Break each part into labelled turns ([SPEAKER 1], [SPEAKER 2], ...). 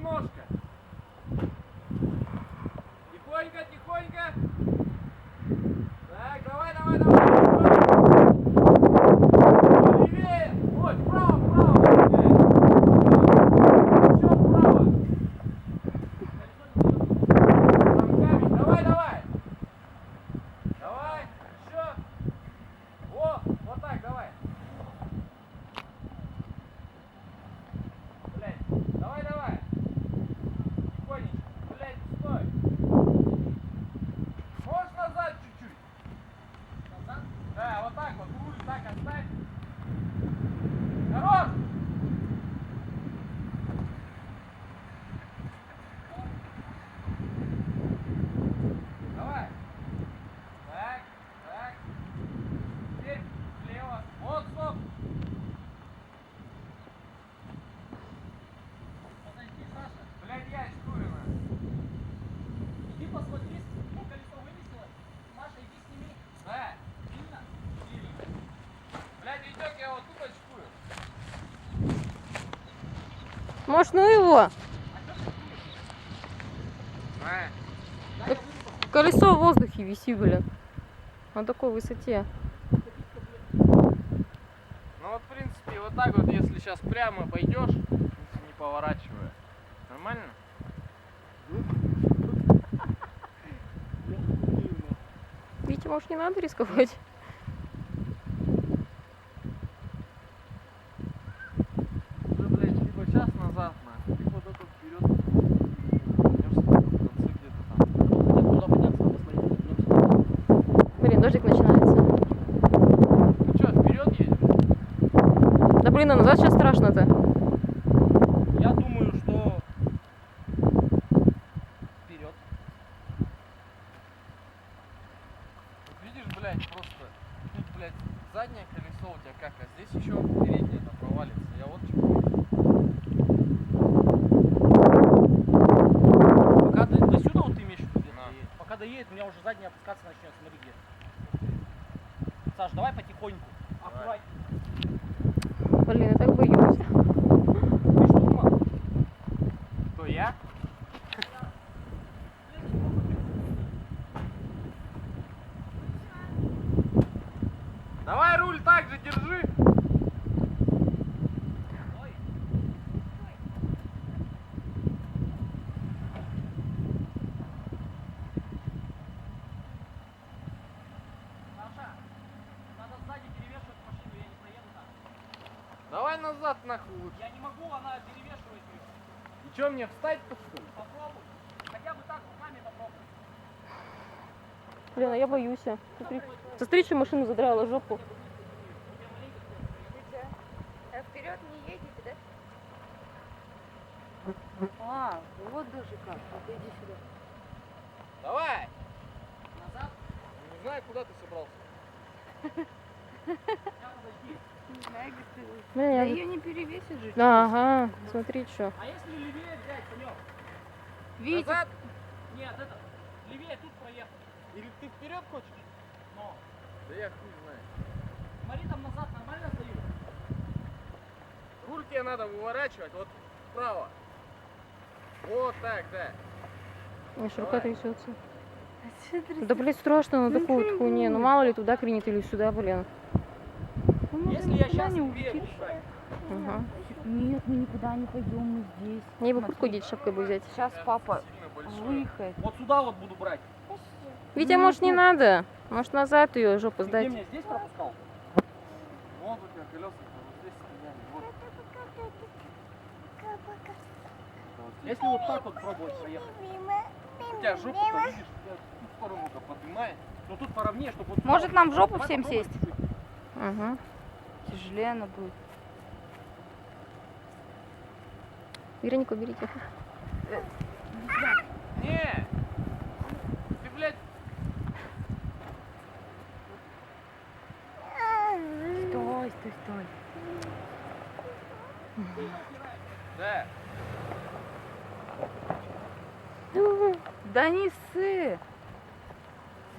[SPEAKER 1] Немножко. Тихонько, тихонько. Так, давай, давай, давай. Левее. Вот, вправо, вправо. Еще вправо. Там камень. Давай, давай. Давай. Еще. Во, вот так, давай. Блядь, давай, давай. Тихонечко. Блядь, стой. Можешь назад чуть-чуть? Назад? Да, вот так вот. Руль так оставь. Хорош! Давай. Так, так. Теперь влево. Вот, стоп.
[SPEAKER 2] Подожди, Саша,
[SPEAKER 1] Блядь, я чую, на.
[SPEAKER 2] иди посмотри, ну, колесо вывесилось. Маша, иди сними.
[SPEAKER 1] Да.
[SPEAKER 2] Видно?
[SPEAKER 1] Сильно. Блядь, Витек, я вот тут очкую.
[SPEAKER 3] Может, ну его? Колесо в воздухе виси, блин. На такой высоте.
[SPEAKER 1] Ну вот, в принципе, вот так вот, если сейчас прямо пойдешь, не поворачивая. Нормально?
[SPEAKER 3] Витя, может, не надо рисковать?
[SPEAKER 1] Уже, блядь, либо час назад, на, либо только вперед. Вернешься только в конце где-то там.
[SPEAKER 2] Хотя бы туда подняться, посмотреть.
[SPEAKER 3] Блин, дождик начинается.
[SPEAKER 1] Ну что, вперед едем?
[SPEAKER 3] Да блин, а назад сейчас страшно-то.
[SPEAKER 2] Я думаю, что вперед.
[SPEAKER 1] Вот видишь, блядь, просто тут, блядь, заднее колесо у тебя как, а здесь еще переднее там провалится. Я вот чего.
[SPEAKER 2] Пока до, до сюда вот ты имеешь в виду. Пока доедет, у меня уже задняя опускаться начнет. Смотри где. Саш, давай потихоньку.
[SPEAKER 1] Давай.
[SPEAKER 3] Блин, я так боюсь.
[SPEAKER 2] Ты что думал?
[SPEAKER 1] Кто, я? Давай руль так же держи.
[SPEAKER 2] Ой. Саша, надо сзади перевешивать машину, я не проеду так.
[SPEAKER 1] Давай назад нахуй лучше.
[SPEAKER 2] Я не могу, она перевешивает ее.
[SPEAKER 1] Что, мне встать-то что ли?
[SPEAKER 2] Попробуй. Хотя бы так руками попробуй.
[SPEAKER 3] Блин, а я боюсь. Смотри, смотри, что машину задрала жопу.
[SPEAKER 4] А вперед не едете, да? А, вот даже как. Вот иди сюда.
[SPEAKER 1] Давай.
[SPEAKER 2] Назад.
[SPEAKER 1] Не знаю, куда ты собрался.
[SPEAKER 3] Блин,
[SPEAKER 4] Да
[SPEAKER 3] я...
[SPEAKER 4] ее не перевесит же.
[SPEAKER 3] Ага, смотри, что.
[SPEAKER 2] А если левее взять, Санек?
[SPEAKER 4] Витя,
[SPEAKER 1] Назад.
[SPEAKER 2] Нет, это. Левее тут проехать.
[SPEAKER 1] Или ты вперед хочешь?
[SPEAKER 2] Но.
[SPEAKER 1] Да я хуй знаю.
[SPEAKER 2] Смотри, там назад нормально стою.
[SPEAKER 1] Руль тебе надо выворачивать вот вправо. Вот так, да.
[SPEAKER 3] Мне рука трясется. Да, блин, страшно на
[SPEAKER 4] Ну, чё
[SPEAKER 3] хуйне. Ну, мало ли туда кренит или сюда, блин.
[SPEAKER 4] Ну, мы
[SPEAKER 2] Если
[SPEAKER 4] же
[SPEAKER 2] я
[SPEAKER 4] никуда не
[SPEAKER 2] брать.
[SPEAKER 3] Ага.
[SPEAKER 4] Нет, мы никуда не пойдем, мы здесь.
[SPEAKER 3] Мне бы куртку деть шапкой бы взять.
[SPEAKER 4] Сейчас папа
[SPEAKER 1] Сильно большое.
[SPEAKER 4] выехает.
[SPEAKER 2] Вот сюда вот буду брать.
[SPEAKER 3] Витя, может, не надо? Может, назад ее жопу
[SPEAKER 2] Ты
[SPEAKER 3] сдать?
[SPEAKER 2] меня здесь пропускал?
[SPEAKER 1] Вот у тебя колеса вот здесь стояли. Вот.
[SPEAKER 2] Если вот так вот пробовать проехать.
[SPEAKER 1] У тебя жопа-то, видишь, у тебя в поднимает.
[SPEAKER 2] Ну тут поровнее, чтобы вот...
[SPEAKER 4] Может, нам в жопу всем сесть?
[SPEAKER 2] чуть-чуть.
[SPEAKER 4] Тяжелее она будет.
[SPEAKER 3] Веронику берите.
[SPEAKER 1] Не! Ты, блядь,
[SPEAKER 4] Стой, стой, стой.
[SPEAKER 1] да.
[SPEAKER 4] Да не ссы.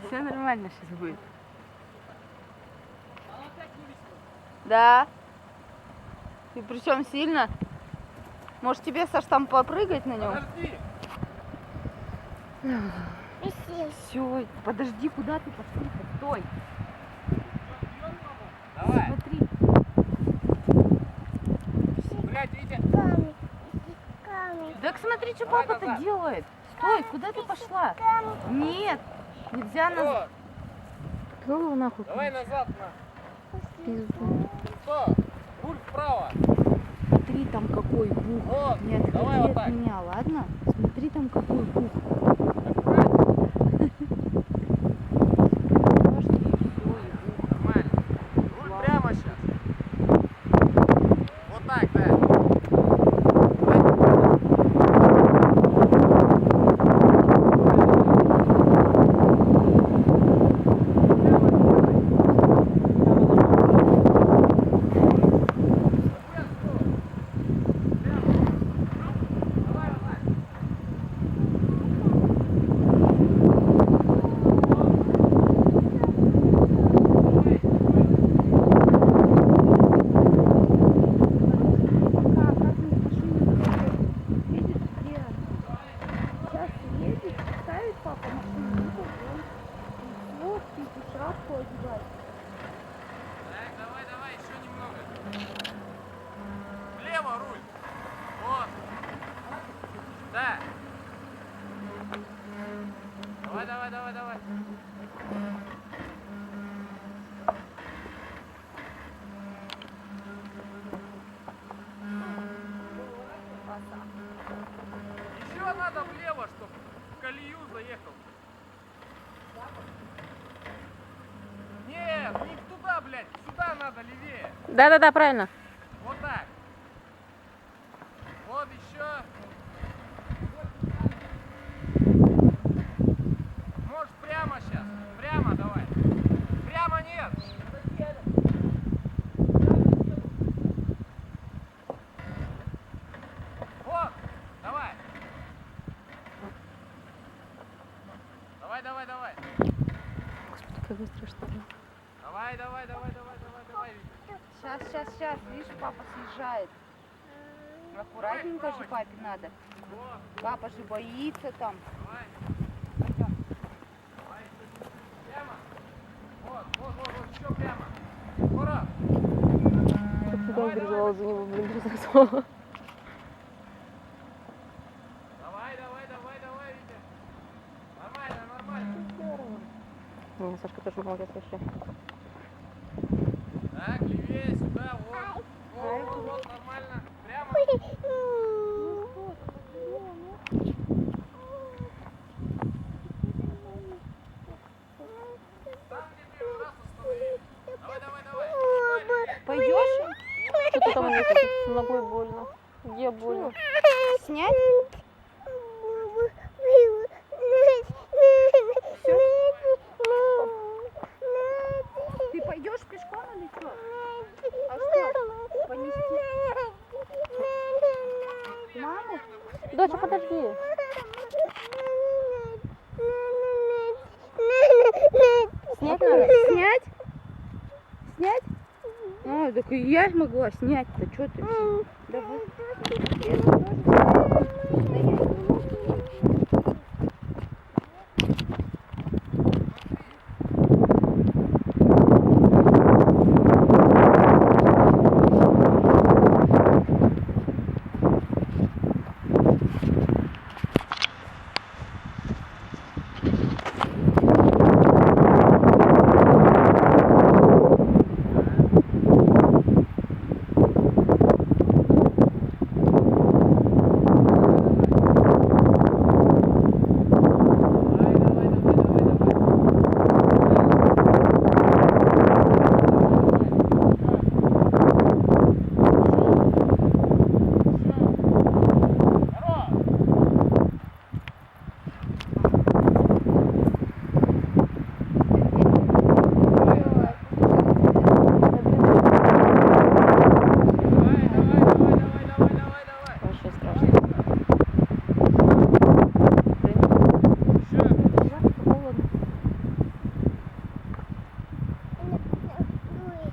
[SPEAKER 4] Все нормально сейчас будет. Да. И причем сильно. Может тебе, Саш, там попрыгать на нем?
[SPEAKER 1] Подожди.
[SPEAKER 4] Все, подожди, куда ты пошли? Стой.
[SPEAKER 1] Давай.
[SPEAKER 4] Смотри.
[SPEAKER 1] Блядь, Витя.
[SPEAKER 4] Так смотри, что папа-то
[SPEAKER 1] назад.
[SPEAKER 4] делает. Стой, куда ты пошла? Нет, нельзя
[SPEAKER 3] Пошел его нахуй.
[SPEAKER 1] давай назад, на.
[SPEAKER 3] Пизду.
[SPEAKER 1] Что? Руль вправо.
[SPEAKER 4] Какой бух.
[SPEAKER 1] Вот.
[SPEAKER 4] Не отходи
[SPEAKER 1] Давай вот
[SPEAKER 4] от
[SPEAKER 1] так.
[SPEAKER 4] меня, ладно? Смотри, там какой бух. Подожди, всё, иду.
[SPEAKER 1] Нормально. Руль прямо сейчас. Вот так, да.
[SPEAKER 4] Пока, как мы машину Видишь, где? Сейчас едет, ставит папа машину, и вот и шапку одевать.
[SPEAKER 1] Так, давай, давай, еще немного. Влево руль. Вот. Да. Давай, давай, давай, давай. Надо влево, чтобы в заехал. Нет, не туда, блядь, сюда надо левее.
[SPEAKER 3] Да-да-да, правильно.
[SPEAKER 1] Вот так. Вот еще. Можешь прямо сейчас. Прямо давай. Прямо нет. Вот. Давай. Давай, давай, давай.
[SPEAKER 3] Господи, как быстро что ли.
[SPEAKER 1] Давай, давай, давай, давай, давай, давай. Витя.
[SPEAKER 4] Сейчас, сейчас, сейчас, видишь, съезжает. Аккуратненько же папе надо. Папа же боится там.
[SPEAKER 1] давай. Давай. Прямо. Вот, вот, вот, вот, еще прямо. Скоро.
[SPEAKER 3] Чтоб не переживала за него, блин, разрисовала.
[SPEAKER 1] Давай, давай, давай, давай, Витя. Нормально, нормально.
[SPEAKER 3] Не, Сашка тоже молодец вообще.
[SPEAKER 1] Так, левее, сюда, вот.
[SPEAKER 4] Пойдешь
[SPEAKER 3] Что-то там ногой больно. Где больно?
[SPEAKER 4] снять? Ты пойдешь пешком или что? А что? Понести? Маму?
[SPEAKER 3] Доча, подожди. Снять надо?
[SPEAKER 4] Снять? Снять? А, так я могла снять-то, что ты? Давай.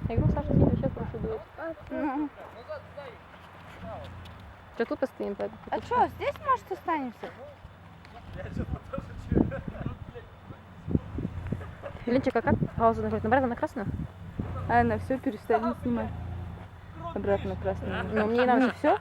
[SPEAKER 1] Я Якби Саша сів, ще прошу дует. Ну.
[SPEAKER 3] Что тут постоим.
[SPEAKER 4] А что, здесь может останемся?
[SPEAKER 3] Ленчик, а как паузу нажать? Обратно на красную?
[SPEAKER 4] А, на все перестали снимать. Обратно на красную.
[SPEAKER 3] Но мне надо все.